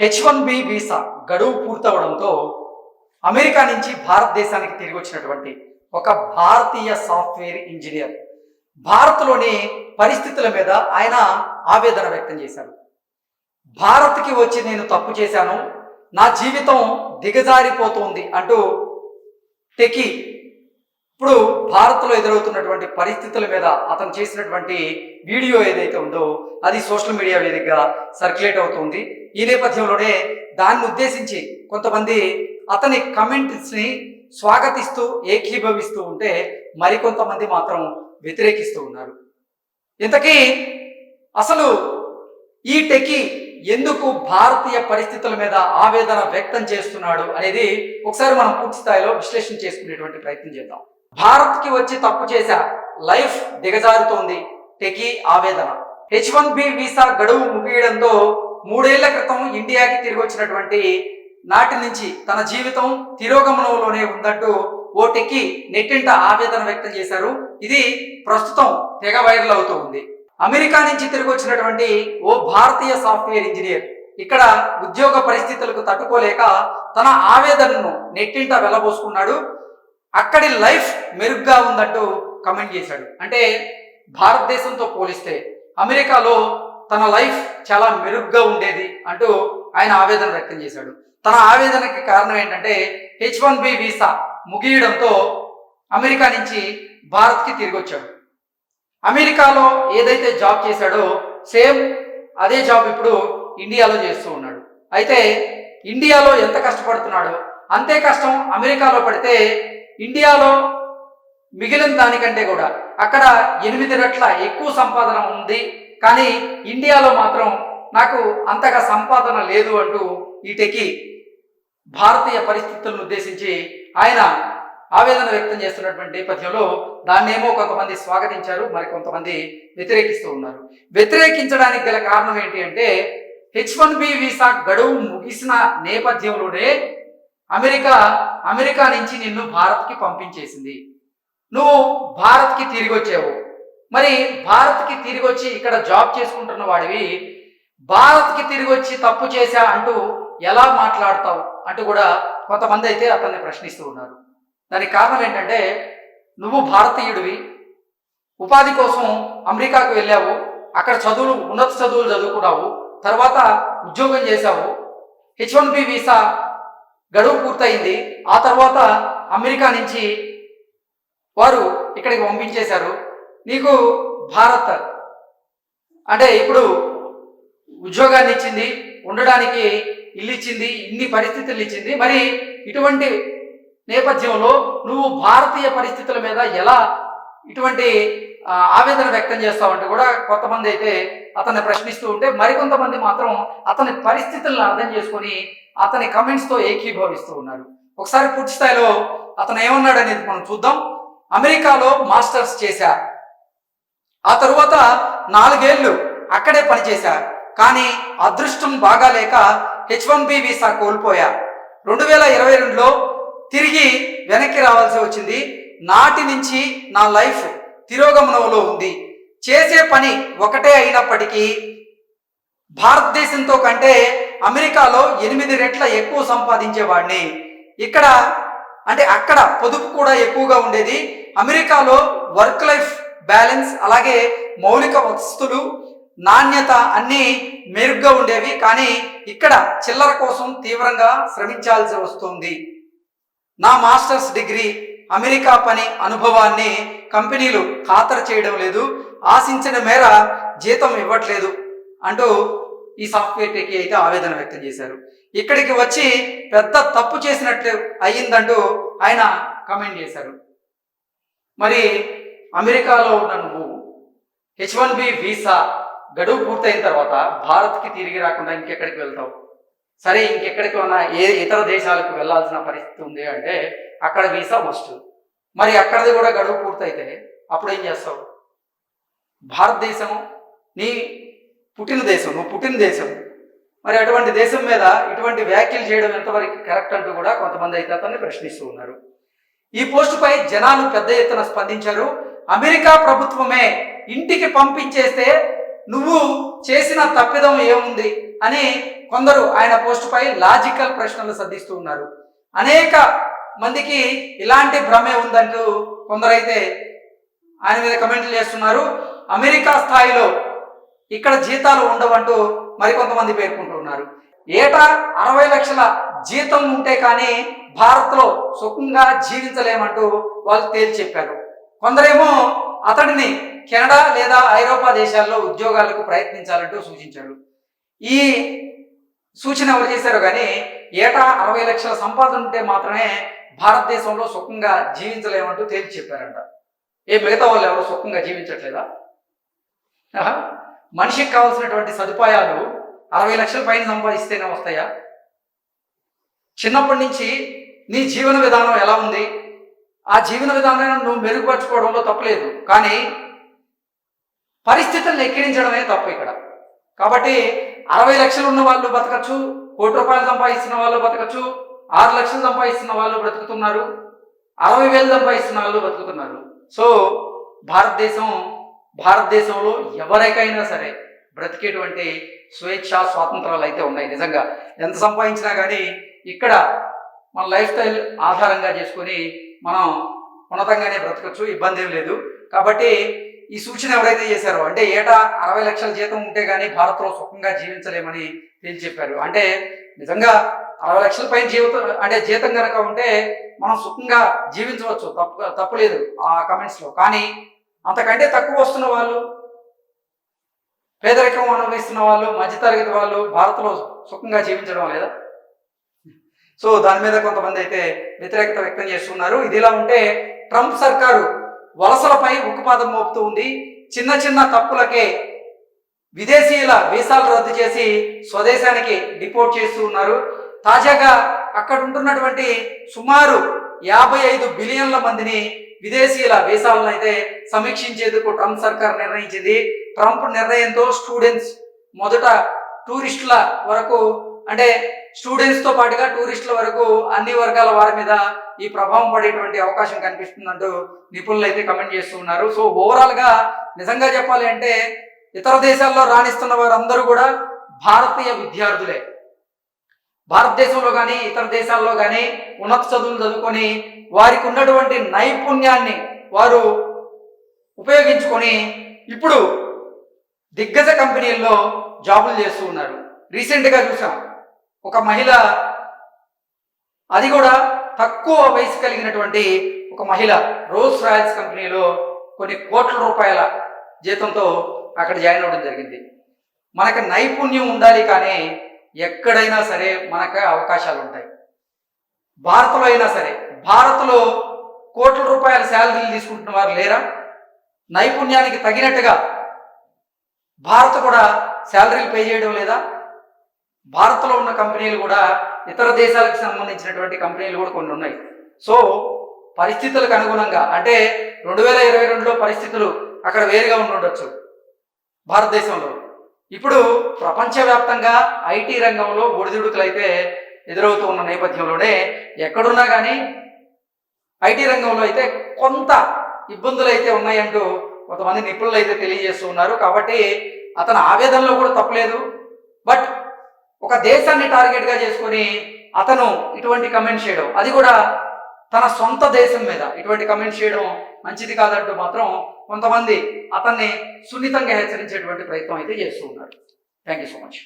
H one B visa గడువు పూర్తవడంతో America నుంచి భారతదేశానికి తిరిగి వచ్చినటువంటి ఒక భారతీయ సాఫ్ట్వేర్ ఇంజనీర్. భారత్లోని పరిస్థితుల మీద ఆయన ఆవేదన వ్యక్తం చేశారు. భారత్కి వచ్చి నేను తప్పు చేశాను నా జీవితం దిగజారిపోతుంది అంటూ టెకి ఇప్పుడు భారత్లో ఎదురవుతున్నటువంటి పరిస్థితుల మీద అతను చేసినటువంటి వీడియో ఏదైతే ఉందో అది సోషల్ మీడియా వేదికగా సర్క్యులేట్ అవుతుంది. ఈ నేపథ్యంలోనే దాన్ని ఉద్దేశించి కొంతమంది అతని కమెంట్స్ని స్వాగతిస్తూ ఏకీభవిస్తూ ఉంటే మరికొంతమంది మాత్రం వ్యతిరేకిస్తూ ఉన్నారు. ఇంతకీ అసలు ఈ టెకి ఎందుకు భారతీయ పరిస్థితుల మీద ఆవేదన వ్యక్తం చేస్తున్నాడు అనేది ఒకసారి మనం పూర్తి స్థాయిలో విశ్లేషణ చేసుకునేటువంటి ప్రయత్నం చేద్దాం. భారత్కి వచ్చి తప్పు చేశా లైఫ్ దిగజారుతోంది టెకీ ఆవేదన. హెచ్ వన్ బి వీసా గడువు ముగియడంతో మూడేళ్ళ క్రితం ఇండియాకి తిరిగి వచ్చినటువంటి నాటి నుంచి తన జీవితం తిరోగమనంలోనే ఉందంటూ ఓటెక్కి నెట్టింట ఆవేదన వ్యక్తం చేశారు. ఇది ప్రస్తుతం తెగ వైరల్ అవుతూ ఉంది. అమెరికా నుంచి తిరిగి వచ్చినటువంటి ఓ భారతీయ సాఫ్ట్వేర్ ఇంజనీర్ ఇక్కడ ఉద్యోగ పరిస్థితులకు తట్టుకోలేక తన ఆవేదనను నెట్టింట వెళ్ళబోసుకున్నాడు అక్కడి లైఫ్ మెరుగ్గా ఉందంటూ కమెంట్ చేశాడు. అంటే భారతదేశంతో పోలిస్తే అమెరికాలో తన లైఫ్ చాలా మెరుగ్గా ఉండేది అంటూ ఆయన ఆవేదన వ్యక్తం చేశాడు. తన ఆవేదనకి కారణం ఏంటంటే హెచ్ వన్ బి వీసా ముగియడంతో అమెరికా నుంచి భారత్కి తిరిగి వచ్చాడు. అమెరికాలో ఏదైతే జాబ్ చేశాడో సేమ్ అదే జాబ్ ఇప్పుడు ఇండియాలో చేస్తూ ఉన్నాడు. అయితే ఇండియాలో ఎంత కష్టపడుతున్నాడో అంతే కష్టం అమెరికాలో పడితే ఇండియాలో మిగిలిన దానికంటే కూడా అక్కడ ఎనిమిది రెట్ల ఎక్కువ సంపాదన ఉంది కానీ ఇండియాలో మాత్రం నాకు అంతగా సంపాదన లేదు అంటూ ఈటెకి భారతీయ పరిస్థితులను ఉద్దేశించి ఆయన ఆవేదన వ్యక్తం చేస్తున్నటువంటి నేపథ్యంలో దాన్నేమో కొంతమంది స్వాగతించారు మరి కొంతమంది వ్యతిరేకిస్తూ ఉన్నారు. వ్యతిరేకించడానికి గల కారణం ఏంటి అంటే హెచ్ వన్ బి వీసా గడువు ముగిసిన నేపథ్యంలోనే అమెరికా అమెరికా నుంచి నిన్ను భారత్కి పంపించేసింది. నువ్వు భారత్కి తిరిగి వచ్చావు మరి భారత్కి తిరిగి వచ్చి ఇక్కడ జాబ్ చేసుకుంటున్న వాడివి భారత్కి తిరిగి వచ్చి తప్పు చేశా అంటూ ఎలా మాట్లాడతావు అంటూ కూడా కొంతమంది అయితే అతన్ని ప్రశ్నిస్తూ ఉన్నారు. దానికి కారణం ఏంటంటే నువ్వు భారతీయుడివి ఉపాధి కోసం అమెరికాకు వెళ్ళావు అక్కడ చదువులు ఉన్నత చదువులు చదువుకున్నావు తర్వాత ఉద్యోగం చేశావు హెచ్ వన్ బి వీసా గడువు పూర్తయింది ఆ తర్వాత అమెరికా నుంచి వారు ఇక్కడికి పంపించేశారు నీకు భారత్. అంటే ఇప్పుడు ఉద్యోగాన్ని ఇచ్చింది ఉండడానికి ఇల్లు ఇచ్చింది ఇన్ని పరిస్థితులు ఇచ్చింది. మరి ఇటువంటి నేపథ్యంలో నువ్వు భారతీయ పరిస్థితుల మీద ఎలా ఇటువంటి ఆవేదన వ్యక్తం చేస్తావంటే కూడా కొంతమంది అయితే అతన్ని ప్రశ్నిస్తూ ఉంటే మరికొంతమంది మాత్రం అతని పరిస్థితులను అర్థం చేసుకొని అతని కమెంట్స్తో ఏకీభవిస్తూ ఉన్నారు. ఒకసారి పూర్తి స్థాయిలో అతను ఏమన్నాడు అనేది మనం చూద్దాం. అమెరికాలో మాస్టర్స్ చేశా ఆ తరువాత నాలుగేళ్ళు అక్కడే పనిచేశా. కానీ అదృష్టం బాగాలేక హెచ్ వన్ బి వీసా కోల్పోయా. రెండు వేల ఇరవై రెండులో తిరిగి వెనక్కి రావాల్సి వచ్చింది. నాటి నుంచి నా లైఫ్ తిరోగమనంలో ఉంది. చేసే పని ఒకటే అయినప్పటికీ భారతదేశంతో కంటే అమెరికాలో ఎనిమిది రెట్ల ఎక్కువ సంపాదించేవాడిని. ఇక్కడ అంటే అక్కడ పొదుపు కూడా ఎక్కువగా ఉండేది. అమెరికాలో వర్క్ లైఫ్ బ్యాలెన్స్ అలాగే మౌలిక వస్తువులు నాణ్యత అన్నీ మెరుగ్గా ఉండేవి. కానీ ఇక్కడ చిల్లర కోసం తీవ్రంగా శ్రమించాల్సి వస్తుంది. నా మాస్టర్స్ డిగ్రీ అమెరికా పని అనుభవాన్ని కంపెనీలు ఖాతరు చేయడం లేదు. ఆశించిన మేర జీతం ఇవ్వట్లేదు అంటూ ఈ సాఫ్ట్వేర్ టెక్ అయితే ఆవేదన వ్యక్తం చేశారు. ఇక్కడికి వచ్చి పెద్ద తప్పు చేసినట్లు అయ్యిందంటూ ఆయన కమెంట్ చేశారు. మరి అమెరికాలో ఉన్న నువ్వు హెచ్ వన్ బి వీసా గడువు పూర్తయిన తర్వాత భారత్కి తిరిగి రాకుండా ఇంకెక్కడికి వెళ్తావు? సరే ఇంకెక్కడికి ఉన్నా ఏ ఇతర దేశాలకు వెళ్ళాల్సిన పరిస్థితి ఉంది అంటే అక్కడ వీసా మస్ట్ మరి అక్కడది కూడా గడువు పూర్తయితే అప్పుడు ఏం చేస్తావు? భారతదేశం నీ పుట్టిన దేశం నువ్వు పుట్టిన దేశం. మరి అటువంటి దేశం మీద ఇటువంటి వ్యాఖ్యలు చేయడం ఎంతవరకు కరెక్ట్ అంటూ కూడా కొంతమంది అయితే అతన్ని ప్రశ్నిస్తూ ఉన్నారు. ఈ పోస్టుపై జనాలు పెద్ద ఎత్తున స్పందించారు. అమెరికా ప్రభుత్వమే ఇంటికి పంపించేస్తే నువ్వు చేసిన తప్పిదం ఏముంది అని కొందరు ఆయన పోస్టుపై లాజికల్ ప్రశ్నలు సర్దిస్తూ ఉన్నారు. అనేక మందికి ఇలాంటి భ్రమే ఉందంటూ కొందరైతే ఆయన మీద కమెంట్లు చేస్తున్నారు. అమెరికా స్థాయిలో ఇక్కడ జీతాలు ఉండవంటూ మరికొంతమంది పేర్కొంటున్నారు ఏటా అరవై లక్షల జీతం ఉంటే కానీ భారత్లో సుఖంగా జీవించలేమంటూ వాళ్ళు తేల్చి చెప్పారు. కొందరేమో అతడిని కెనడా లేదా ఐరోపా దేశాల్లో ఉద్యోగాలకు ప్రయత్నించాలంటూ సూచించారు ఈ సూచన ఎవరు చేశారో కానీ ఏటా అరవై లక్షల సంపాదన ఉంటే మాత్రమే భారతదేశంలో సుఖంగా జీవించలేమంటూ తేల్చి చెప్పారంట. ఏ మిగతా వాళ్ళు ఎవరు సుఖంగా జీవించట్లేదా? మనిషికి కావాల్సినటువంటి సదుపాయాలు అరవై లక్షల పైన సంపాదిస్తేనే వస్తాయా? చిన్నప్పటి నుంచి నీ జీవన విధానం ఎలా ఉంది? ఆ జీవన విధానాన్ని నువ్వు మెరుగుపరచుకోవడంలో తప్పలేదు కానీ పరిస్థితులను ఎక్కిరించడమే తప్పు ఇక్కడ. కాబట్టి అరవై లక్షలు ఉన్న వాళ్ళు బతకచ్చు కోటి రూపాయలు సంపాదిస్తున్న వాళ్ళు బతకచ్చు ఆరు లక్షలు సంపాదిస్తున్న వాళ్ళు బ్రతుకుతున్నారు అరవై వేలు సంపాదిస్తున్న వాళ్ళు బతుకుతున్నారు. సో భారతదేశం భారతదేశంలో ఎవరికైనా సరే బ్రతికేటువంటి స్వేచ్ఛ స్వాతంత్రాలు అయితే ఉన్నాయి. నిజంగా ఎంత సంపాదించినా కానీ ఇక్కడ మన లైఫ్ స్టైల్ ఆధారంగా చేసుకొని మనం ఉన్నతంగానే బ్రతకచ్చు ఇబ్బంది ఏం లేదు. కాబట్టి ఈ సూచన ఎవరైతే చేశారో అంటే ఏటా అరవై లక్షల జీతం ఉంటే కానీ భారత్లో సుఖంగా జీవించలేమని తేల్చి చెప్పారు అంటే నిజంగా అరవై లక్షల పైన జీవితం అంటే జీతం కనుక ఉంటే మనం సుఖంగా జీవించవచ్చు. తప్పు తప్పులేదు ఆ కమెంట్స్లో. కానీ అంతకంటే తక్కువ వస్తున్న వాళ్ళు పేదరికం అనుభవిస్తున్న వాళ్ళు మధ్యతరగతి వాళ్ళు భారత్లో సుఖంగా జీవించడం లేదా? సో దాని మీద కొంతమంది అయితే వ్యతిరేకత వ్యక్తం చేస్తున్నారు. ఇదిలా ఉంటే ట్రంప్ సర్కారు వలసలపై ఉక్కుపాదం మోపుతూ ఉంది. చిన్న చిన్న తప్పులకే విదేశీయుల వీసాలు రద్దు చేసి స్వదేశానికి డిపోర్ట్ చేస్తూ ఉన్నారు. తాజాగా అక్కడ ఉంటున్నటువంటి సుమారు యాభై ఐదు బిలియన్ల మందిని విదేశీయుల వీసాలను అయితే సమీక్షించేందుకు ట్రంప్ సర్కార్ నిర్ణయించింది. ట్రంప్ నిర్ణయంతో స్టూడెంట్స్ మొదట టూరిస్టుల వరకు అంటే స్టూడెంట్స్తో పాటుగా టూరిస్టుల వరకు అన్ని వర్గాల వారి మీద ఈ ప్రభావం పడేటువంటి అవకాశం కనిపిస్తుందంటూ నిపుణులు అయితే కమెంట్ చేస్తూ ఉన్నారు. సో ఓవరాల్గా నిజంగా చెప్పాలి అంటే ఇతర దేశాల్లో రాణిస్తున్న వారందరూ కూడా భారతీయ విద్యార్థులే. భారతదేశంలో కానీ ఇతర దేశాల్లో కానీ ఉన్నత చదువులు చదువుకొని వారికి ఉన్నటువంటి నైపుణ్యాన్ని వారు ఉపయోగించుకొని ఇప్పుడు దిగ్గజ కంపెనీల్లో జాబులు చేస్తూ ఉన్నారు. రీసెంట్గా చూసాం. ఒక మహిళ అది కూడా తక్కువ వయసు కలిగినటువంటి ఒక మహిళ రోల్స్ రాయల్స్ కంపెనీలో కొన్ని కోట్ల రూపాయల జీతంతో అక్కడ జాయిన్ అవ్వడం జరిగింది. మనకు నైపుణ్యం ఉండాలి కానీ ఎక్కడైనా సరే మనకు అవకాశాలు ఉంటాయి. భారత్లో అయినా సరే భారత్లో కోట్ల రూపాయల శాలరీలు తీసుకుంటున్న వారు లేరా? నైపుణ్యానికి తగినట్టుగా భారత్ కూడా శాలరీలు పే చేయడం లేదా? భారత్లో ఉన్న కంపెనీలు కూడా ఇతర దేశాలకు సంబంధించినటువంటి కంపెనీలు కూడా కొన్ని ఉన్నాయి. సో పరిస్థితులకు అనుగుణంగా అంటే రెండు వేల ఇరవై రెండులో పరిస్థితులు అక్కడ వేరుగా ఉండి ఉండొచ్చు భారతదేశంలో. ఇప్పుడు ప్రపంచవ్యాప్తంగా ఐటీ రంగంలో ఒడిదుడుకులు అయితే ఎదురవుతూ ఉన్న నేపథ్యంలోనే ఎక్కడున్నా కానీ ఐటీ రంగంలో అయితే కొంత ఇబ్బందులు అయితే ఉన్నాయంటూ కొంతమంది నిపుణులు అయితే తెలియజేస్తూ ఉన్నారు. కాబట్టి అతని ఆవేదనలో కూడా తప్పలేదు. బట్ ఒక దేశాన్ని టార్గెట్గా చేసుకొని అతను ఇటువంటి కమెంట్ చేయడం. అది కూడా తన సొంత దేశం మీద. ఇటువంటి కమెంట్ చేయడం మంచిది కాదంటూ మాత్రం కొంతమంది అతన్ని సున్నితంగా హెచ్చరించేటువంటి ప్రయత్నం అయితే చేస్తూ ఉన్నారు. Thank you so much